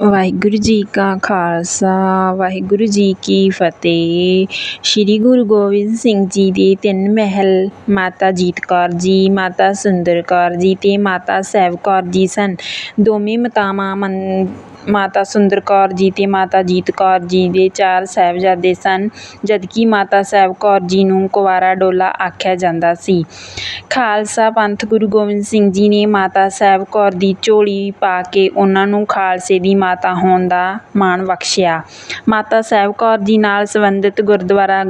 ਵਾਹਿਗੁਰੂ ਜੀ ਕਾ ਖਾਲਸਾ, ਵਾਹਿਗੁਰੂ ਜੀ ਕੀ ਫਤਿਹ। ਸ੍ਰੀ ਗੁਰੂ ਗੋਬਿੰਦ ਸਿੰਘ ਜੀ ਦੇ ਤਿੰਨ ਮਹਿਲ ਮਾਤਾ ਜੀਤ ਕੌਰ ਜੀ, ਮਾਤਾ ਸੁੰਦਰ ਕੌਰ ਜੀ ਅਤੇ ਮਾਤਾ ਸਾਹਿਬ ਕੌਰ ਜੀ ਸਨ। ਦੋਵੇਂ ਮਾਤਾਵਾਂ ਮੰ ਮਾਤਾ ਸੁੰਦਰ ਕੌਰ ਜੀ ਅਤੇ ਮਾਤਾ ਜੀਤ ਕੌਰ ਜੀ ਦੇ ਚਾਰ ਸਾਹਿਬਜ਼ਾਦੇ ਸਨ, ਜਦਕਿ ਮਾਤਾ ਸਾਹਿਬ ਕੌਰ ਜੀ ਨੂੰ ਕੁਆਰਾ ਡੋਲਾ ਆਖਿਆ ਜਾਂਦਾ ਸੀ। ਖਾਲਸਾ ਪੰਥ ਗੁਰੂ ਗੋਬਿੰਦ ਸਿੰਘ ਜੀ ਨੇ ਮਾਤਾ ਸਾਹਿਬ ਕੌਰ ਦੀ ਝੋਲੀ ਪਾ ਕੇ ਉਹਨਾਂ ਨੂੰ ਖਾਲਸੇ ਦੀ ਮਾਤਾ ਹੋਣ ਦਾ ਮਾਣ ਬਖਸ਼ਿਆ। ਮਾਤਾ ਸਾਹਿਬ ਕੌਰ ਜੀ ਨਾਲ ਸੰਬੰਧਿਤ ਗੁਰਦੁਆਰਾ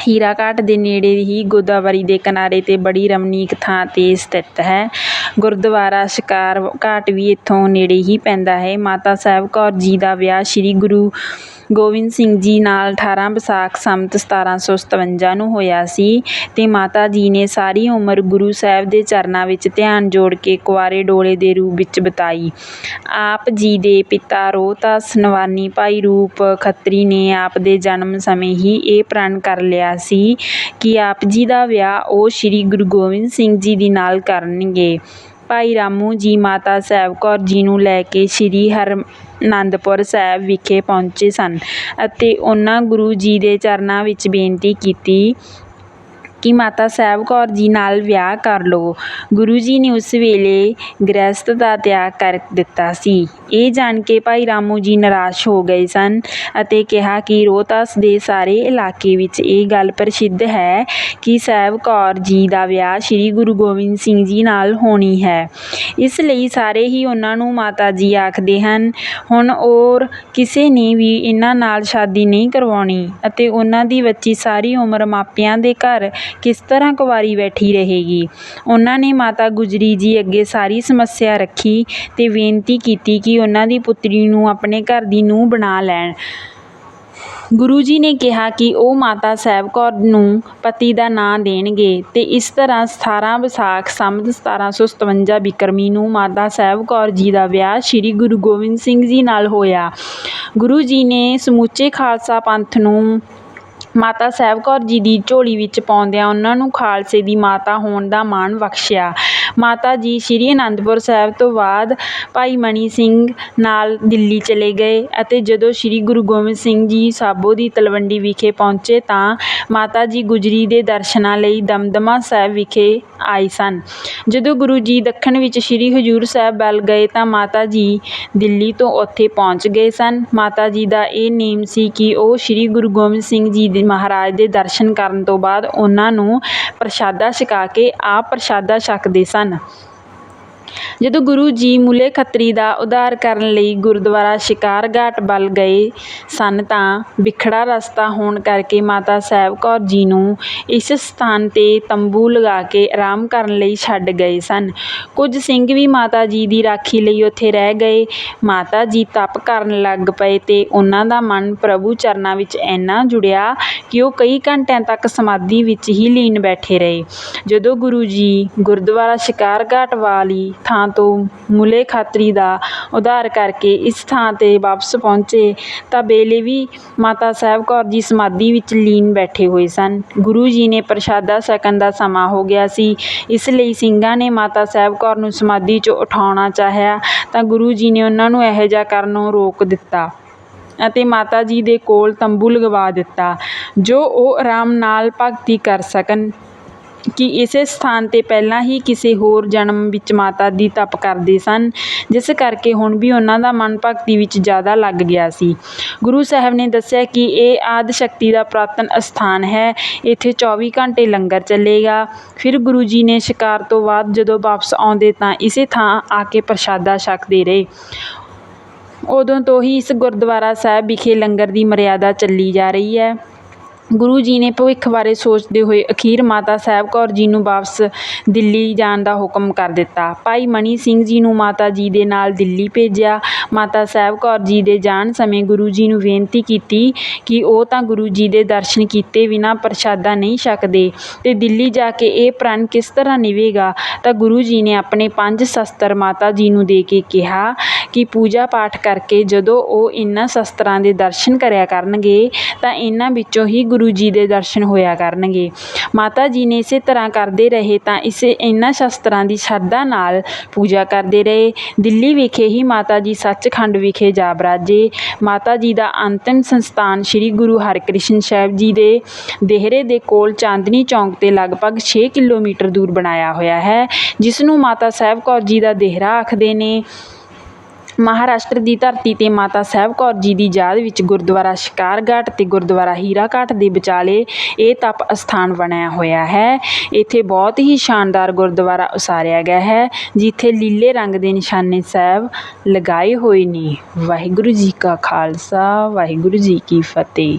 ਹੀਰਾ ਘਾਟ ਦੇ ਨੇੜੇ ਹੀ ਗੋਦਾਵਰੀ ਦੇ ਕਿਨਾਰੇ ਤੇ ਬੜੀ ਰਮਣੀਕ ਥਾਂ ਤੇ ਸਥਿਤ ਹੈ। ਗੁਰਦੁਆਰਾ ਸ਼ਿਕਾਰ ਘਾਟ ਵੀ ਇੱਥੋਂ ਨੇੜੇ ਹੀ ਪੈਂਦਾ ਹੈ। ਮਾਤਾ ਸਾਹਿਬ ਕੌਰ ਜੀ ਦਾ ਵਿਆਹ ਸ੍ਰੀ ਗੁਰੂ ਗੋਬਿੰਦ ਸਿੰਘ ਜੀ ਨਾਲ 18 ਵਿਸਾਖ ਸੰਮਤ 1757 ਨੂੰ ਹੋਇਆ ਸੀ ਅਤੇ ਮਾਤਾ ਜੀ ਨੇ ਸਾਰੀ ਉਮਰ ਗੁਰੂ ਸਾਹਿਬ ਦੇ ਚਰਨਾਂ ਵਿੱਚ ਧਿਆਨ ਜੋੜ ਕੇ ਕੁਆਰੇ ਡੋਲੇ ਦੇ ਰੂਪ ਵਿੱਚ ਬਿਤਾਈ। ਆਪ ਜੀ ਦੇ ਪਿਤਾ ਰੋਹਤਾਸ ਨਵਾਨੀ ਭਾਈ ਰੂਪ ਖੱਤਰੀ ਨੇ ਆਪ ਦੇ ਜਨਮ ਸਮੇਂ ਹੀ ਇਹ ਪ੍ਰਣ ਕਰ ਲਿਆ ਸੀ ਕਿ ਆਪ ਜੀ ਦਾ ਵਿਆਹ ਉਹ ਸ੍ਰੀ ਗੁਰੂ ਗੋਬਿੰਦ ਸਿੰਘ ਜੀ ਦੇ ਨਾਲ ਕਰਨਗੇ। ਭਾਈ ਰਾਮੂ ਜੀ, ਮਾਤਾ ਸਾਹਿਬ ਕੌਰ ਜੀ ਨੂੰ ਲੈ ਕੇ ਸ੍ਰੀ ਹਰ ਅਨੰਦਪੁਰ ਸਾਹਿਬ ਵਿਖੇ ਪਹੁੰਚੇ ਸਨ ਅਤੇ ਉਹਨਾਂ ਗੁਰੂ ਜੀ ਦੇ ਚਰਨਾਂ ਵਿੱਚ ਬੇਨਤੀ ਕੀਤੀ ਕਿ ਮਾਤਾ ਸਾਹਿਬ ਕੌਰ ਜੀ ਨਾਲ ਵਿਆਹ ਕਰ ਲਓ ਗੁਰੂ ਜੀ ਨੇ ਉਸ ਵੇਲੇ ਗ੍ਰਹਿਸਥ ਦਾ ਤਿਆਗ ਕਰ ਦਿੱਤਾ ਸੀ। ਇਹ ਜਾਣ ਕੇ ਭਾਈ ਰਾਮੂ ਜੀ ਨਿਰਾਸ਼ ਹੋ ਗਏ ਸਨ ਅਤੇ ਕਿਹਾ ਕਿ ਰੋਹਤਾਸ ਦੇ ਸਾਰੇ ਇਲਾਕੇ ਵਿੱਚ ਇਹ ਗੱਲ ਪ੍ਰਸਿੱਧ ਹੈ ਕਿ ਸਾਹਿਬ ਕੌਰ ਜੀ ਦਾ ਵਿਆਹ ਸ੍ਰੀ ਗੁਰੂ ਗੋਬਿੰਦ ਸਿੰਘ ਜੀ ਨਾਲ ਹੋਣੀ ਹੈ। ਇਸ ਲਈ ਸਾਰੇ ਹੀ ਉਹਨਾਂ ਨੂੰ ਮਾਤਾ ਜੀ ਆਖਦੇ ਹਨ, ਹੁਣ ਹੋਰ ਕਿਸੇ ਨੇ ਵੀ ਇਹਨਾਂ ਨਾਲ ਸ਼ਾਦੀ ਨਹੀਂ ਕਰਵਾਉਣੀ ਅਤੇ ਉਹਨਾਂ ਦੀ ਬੱਚੀ ਸਾਰੀ ਉਮਰ ਮਾਪਿਆਂ ਦੇ ਘਰ ਕਿਸ ਤਰ੍ਹਾਂ ਕੁਆਰੀ ਬੈਠੀ ਰਹੇਗੀ? ਉਹਨਾਂ ਨੇ ਮਾਤਾ ਗੁਜਰੀ ਜੀ ਅੱਗੇ ਸਾਰੀ ਸਮੱਸਿਆ ਰੱਖੀ ਅਤੇ ਬੇਨਤੀ ਕੀਤੀ ਕਿ ਉਹਨਾਂ ਦੀ ਪੁੱਤਰੀ ਨੂੰ ਆਪਣੇ ਘਰ ਦੀ ਨੂੰਹ ਬਣਾ ਲੈਣ। ਗੁਰੂ ਜੀ ਨੇ ਕਿਹਾ ਕਿ ਉਹ ਮਾਤਾ ਸਾਹਿਬ ਕੌਰ ਨੂੰ ਪਤੀ ਦਾ ਨਾਂ ਦੇਣਗੇ ਅਤੇ ਇਸ ਤਰ੍ਹਾਂ 18 ਵਿਸਾਖ ਸੰਮਤ 1757 ਬਿਕਰਮੀ ਨੂੰ ਮਾਤਾ ਸਾਹਿਬ ਕੌਰ ਜੀ ਦਾ ਵਿਆਹ ਸ੍ਰੀ ਗੁਰੂ ਗੋਬਿੰਦ ਸਿੰਘ ਜੀ ਨਾਲ ਹੋਇਆ। ਗੁਰੂ ਜੀ ਨੇ ਸਮੁੱਚੇ ਖਾਲਸਾ ਪੰਥ ਨੂੰ ਮਾਤਾ ਸਾਹਿਬ ਕੌਰ ਜੀ ਦੀ ਝੋਲੀ ਵਿੱਚ ਪਾਉਂਦਿਆਂ ਉਹਨਾਂ ਨੂੰ ਖਾਲਸੇ ਦੀ ਮਾਤਾ ਹੋਣ ਦਾ ਮਾਣ ਬਖਸ਼ਿਆ। ਮਾਤਾ ਜੀ ਸ੍ਰੀ ਅਨੰਦਪੁਰ ਸਾਹਿਬ ਤੋਂ ਬਾਅਦ ਭਾਈ ਮਣੀ ਸਿੰਘ ਨਾਲ ਦਿੱਲੀ ਚਲੇ ਗਏ ਅਤੇ ਜਦੋਂ ਸ੍ਰੀ ਗੁਰੂ ਗੋਬਿੰਦ ਸਿੰਘ ਜੀ ਸਾਬੋ ਦੀ ਤਲਵੰਡੀ ਵਿਖੇ ਪਹੁੰਚੇ ਤਾਂ ਮਾਤਾ ਜੀ ਗੁਜਰੀ ਦੇ ਦਰਸ਼ਨਾਂ ਲਈ ਦਮਦਮਾ ਸਾਹਿਬ ਵਿਖੇ ਆਏ ਸਨ। ਜਦੋਂ ਗੁਰੂ ਜੀ ਦੱਖਣ ਵਿੱਚ ਸ੍ਰੀ ਹਜੂਰ ਸਾਹਿਬ ਵੱਲ ਗਏ ਤਾਂ ਮਾਤਾ ਜੀ ਦਿੱਲੀ ਤੋਂ ਉੱਥੇ ਪਹੁੰਚ ਗਏ ਸਨ। ਮਾਤਾ ਜੀ ਦਾ ਇਹ ਨੇਮ ਸੀ ਕਿ ਉਹ ਸ੍ਰੀ ਗੁਰੂ ਗੋਬਿੰਦ ਸਿੰਘ ਜੀ ਦੇ ਮਹਾਰਾਜ ਦੇ ਦਰਸ਼ਨ ਕਰਨ ਤੋਂ ਬਾਅਦ ਉਹਨਾਂ ਨੂੰ ਪ੍ਰਸ਼ਾਦਾ ਛਕਾ ਕੇ ਆਪ ਪ੍ਰਸ਼ਾਦਾ ਛਕਦੇ ਸਨ। sana. ਜਦੋਂ ਗੁਰੂ ਜੀ ਮੁਲੇ ਖੱਤਰੀ ਦਾ ਉਧਾਰ ਕਰਨ ਲਈ ਗੁਰਦੁਆਰਾ ਸ਼ਿਕਾਰ ਘਾਟ ਵੱਲ ਗਏ ਸਨ ਤਾਂ ਵਿਖੜਾ ਰਸਤਾ ਹੋਣ ਕਰਕੇ ਮਾਤਾ ਸਾਹਿਬ ਕੌਰ ਜੀ ਨੂੰ ਇਸ ਸਥਾਨ ਤੇ ਤੰਬੂ ਲਗਾ ਕੇ ਆਰਾਮ ਕਰਨ ਲਈ ਛੱਡ ਗਏ ਸਨ। ਕੁਝ ਸਿੰਘ ਵੀ ਮਾਤਾ ਜੀ ਦੀ ਰਾਖੀ ਲਈ ਉੱਥੇ ਰਹਿ ਗਏ। ਮਾਤਾ ਜੀ ਤਪ ਕਰਨ ਲੱਗ ਪਏ ਅਤੇ ਉਹਨਾਂ ਦਾ ਮਨ ਪ੍ਰਭੂ ਚਰਨਾਂ ਵਿੱਚ ਇੰਨਾ ਜੁੜਿਆ ਕਿ ਉਹ ਕਈ ਘੰਟਿਆਂ ਤੱਕ ਸਮਾਧੀ ਵਿੱਚ ਹੀ ਲੀਨ ਬੈਠੇ ਰਹੇ। ਜਦੋਂ ਗੁਰੂ ਜੀ ਗੁਰਦੁਆਰਾ ਸ਼ਿਕਾਰ ਘਾਟ ਵਾਲੀ ਥਾਂ ਤੋਂ ਮੁਲੇ ਖਾਤਰੀ ਦਾ ਉਧਾਰ ਕਰਕੇ ਇਸ ਥਾਂ ਤੇ ਵਾਪਸ ਪਹੁੰਚੇ ਤਾਂ ਵੇਲੇ ਵੀ ਮਾਤਾ ਸਾਹਿਬ ਕੌਰ ਜੀ ਸਮਾਧੀ ਵਿੱਚ ਲੀਨ ਬੈਠੇ ਹੋਏ ਸਨ। ਗੁਰੂ ਜੀ ਨੇ ਪ੍ਰਸ਼ਾਦਾ ਛਕਣ ਦਾ ਸਮਾਂ ਹੋ ਗਿਆ ਸੀ। ਇਸ ਲਈ ਸਿੰਘਾਂ ਨੇ ਮਾਤਾ ਸਾਹਿਬ ਕੌਰ ਨੂੰ ਸਮਾਧੀ 'ਚੋਂ ਉਠਾਉਣਾ ਚਾਹਿਆ ਤਾਂ ਗੁਰੂ ਜੀ ਨੇ ਉਹਨਾਂ ਨੂੰ ਇਹੋ ਜਿਹਾ ਕਰਨੋਂ ਰੋਕ ਦਿੱਤਾ ਅਤੇ ਮਾਤਾ ਜੀ ਦੇ ਕੋਲ ਤੰਬੂ ਲਗਵਾ ਦਿੱਤਾ, ਜੋ ਉਹ ਆਰਾਮ ਨਾਲ ਭਗਤੀ ਕਰ ਸਕਣ। ਕਿ ਇਸੇ ਸਥਾਨ ਤੇ ਪਹਿਲਾਂ ਹੀ ਕਿਸੇ ਹੋਰ ਜਨਮ ਵਿੱਚ ਮਾਤਾ ਦੀ ਤਪ ਕਰਦੇ ਸਨ, ਜਿਸ ਕਰਕੇ ਹੁਣ ਵੀ ਉਹਨਾਂ ਦਾ ਮਨ ਭਗਤੀ ਵਿੱਚ ਜ਼ਿਆਦਾ ਲੱਗ ਗਿਆ ਸੀ। ਗੁਰੂ ਸਾਹਿਬ ਨੇ ਦੱਸਿਆ ਕਿ ਇਹ ਆਦਿ ਸ਼ਕਤੀ ਦਾ ਪੁਰਾਤਨ ਅਸਥਾਨ ਹੈ, ਇੱਥੇ 24 ਘੰਟੇ ਲੰਗਰ ਚੱਲੇਗਾ। ਫਿਰ ਗੁਰੂ ਜੀ ਨੇ ਸ਼ਿਕਾਰ ਤੋਂ ਬਾਅਦ ਜਦੋਂ ਵਾਪਸ ਆਉਂਦੇ ਤਾਂ ਇਸੇ ਥਾਂ ਆ ਕੇ ਪ੍ਰਸ਼ਾਦਾ ਛਕਦੇ ਰਹੇ। ਉਦੋਂ ਤੋਂ ਹੀ ਇਸ ਗੁਰਦੁਆਰਾ ਸਾਹਿਬ ਵਿਖੇ ਲੰਗਰ ਦੀ ਮਰਿਆਦਾ ਚੱਲੀ ਜਾ ਰਹੀ ਹੈ। ਗੁਰੂ ਜੀ ਨੇ ਭਵਿੱਖ ਬਾਰੇ ਸੋਚਦੇ ਹੋਏ ਅਖੀਰ ਮਾਤਾ ਸਾਹਿਬ ਕੌਰ ਜੀ ਨੂੰ ਵਾਪਸ ਦਿੱਲੀ ਜਾਣ ਦਾ ਹੁਕਮ ਕਰ ਦਿੱਤਾ। ਭਾਈ ਮਨੀ ਸਿੰਘ ਜੀ ਨੂੰ ਮਾਤਾ ਜੀ ਦੇ ਨਾਲ ਦਿੱਲੀ ਭੇਜਿਆ। ਮਾਤਾ ਸਾਹਿਬ ਕੌਰ ਜੀ ਦੇ ਜਾਣ ਸਮੇਂ ਗੁਰੂ ਜੀ ਨੂੰ ਬੇਨਤੀ ਕੀਤੀ ਕਿ ਉਹ ਤਾਂ ਗੁਰੂ ਜੀ ਦੇ ਦਰਸ਼ਨ ਕੀਤੇ ਬਿਨਾਂ ਪ੍ਰਸ਼ਾਦਾ ਨਹੀਂ ਛਕਦੇ ਅਤੇ ਦਿੱਲੀ ਜਾ ਕੇ ਇਹ ਪ੍ਰਣ ਕਿਸ ਤਰ੍ਹਾਂ ਨਿਵੇਗਾ ਤਾਂ ਗੁਰੂ ਜੀ ਨੇ ਆਪਣੇ ਪੰਜ ਸ਼ਸਤਰ ਮਾਤਾ ਜੀ ਨੂੰ ਦੇ ਕੇ ਕਿਹਾ ਕਿ ਪੂਜਾ ਪਾਠ ਕਰਕੇ ਜਦੋਂ ਉਹ ਇਹਨਾਂ ਸ਼ਸਤਰਾਂ ਦੇ ਦਰਸ਼ਨ ਕਰਿਆ ਕਰਨਗੇ ਤਾਂ ਇਹਨਾਂ ਵਿੱਚੋਂ ਹੀ ਗੁਰੂ ਜੀ ਦੇ ਦਰਸ਼ਨ ਹੋਇਆ ਕਰਨਗੇ। ਮਾਤਾ ਜੀ ਨੇ ਇਸੇ ਤਰ੍ਹਾਂ ਕਰਦੇ ਰਹੇ ਤਾਂ ਇਸੇ ਇਹਨਾਂ ਸ਼ਸਤਰਾਂ ਦੀ ਸ਼ਰਧਾ ਨਾਲ ਪੂਜਾ ਕਰਦੇ ਰਹੇ। ਦਿੱਲੀ ਵਿਖੇ ਹੀ ਮਾਤਾ ਜੀ ਸੱਚਖੰਡ ਵਿਖੇ ਜਾ ਬਰਾਜੇ। ਮਾਤਾ ਜੀ ਦਾ ਅੰਤਿਮ ਸੰਸਥਾਨ ਸ੍ਰੀ ਗੁਰੂ ਹਰਕ੍ਰਿਸ਼ਨ ਸਾਹਿਬ ਜੀ ਦੇ ਦੇਹਰੇ ਦੇ ਕੋਲ ਚਾਂਦਨੀ ਚੌਂਕ ਤੇ ਲਗਭਗ 6 ਕਿਲੋਮੀਟਰ ਦੂਰ ਬਣਾਇਆ ਹੋਇਆ ਹੈ, ਜਿਸ ਨੂੰ ਮਾਤਾ ਸਾਹਿਬ ਕੌਰ ਜੀ ਦਾ ਦੇਹਰਾ ਆਖਦੇ ਨੇ। ਮਹਾਰਾਸ਼ਟਰ ਦੀ ਧਰਤੀ ਤੇ ਮਾਤਾ ਸਾਹਿਬ ਕੌਰ ਜੀ ਦੀ ਯਾਦ ਵਿੱਚ ਗੁਰਦੁਆਰਾ ਸ਼ਿਕਾਰਘਾਟ ਤੇ ਗੁਰਦੁਆਰਾ ਹੀਰਾਘਾਟ ਦੇ ਵਿਚਾਲੇ ਇਹ ਤਪ ਅਸਥਾਨ ਬਣਿਆ ਹੋਇਆ ਹੈ। ਇੱਥੇ ਬਹੁਤ ਹੀ ਸ਼ਾਨਦਾਰ ਗੁਰਦੁਆਰਾ ਉਸਾਰਿਆ ਗਿਆ ਹੈ, ਜਿੱਥੇ ਲੀਲੇ ਰੰਗ ਦੇ ਨਿਸ਼ਾਨੇ ਸਾਹਿਬ ਲਗਾਏ ਹੋਏ ਨੇ। ਵਾਹਿਗੁਰੂ ਜੀ ਕਾ ਖਾਲਸਾ, ਵਾਹਿਗੁਰੂ ਜੀ ਕੀ ਫਤਿਹ।